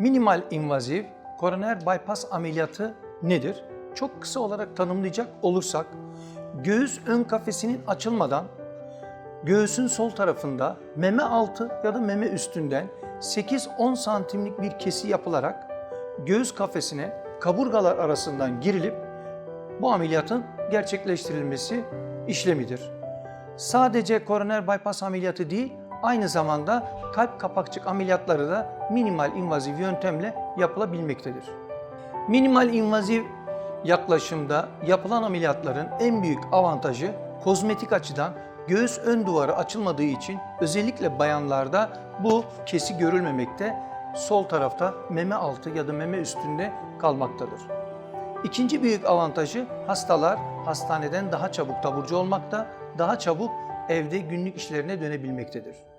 Minimal invaziv koroner bypass ameliyatı nedir? Çok kısa olarak tanımlayacak olursak, göğüs ön kafesinin açılmadan göğsün sol tarafında meme altı ya da meme üstünden 8-10 santimlik bir kesi yapılarak göğüs kafesine kaburgalar arasından girilip bu ameliyatın gerçekleştirilmesi işlemidir. Sadece koroner bypass ameliyatı değil, aynı zamanda kalp kapakçık ameliyatları da minimal invaziv yöntemle yapılabilmektedir. Minimal invaziv yaklaşımda yapılan ameliyatların en büyük avantajı kozmetik açıdan göğüs ön duvarı açılmadığı için özellikle bayanlarda bu kesi görülmemekte, sol tarafta meme altı ya da meme üstünde kalmaktadır. İkinci büyük avantajı hastalar hastaneden daha çabuk taburcu olmakta, daha çabuk evde günlük işlerine dönebilmektedir.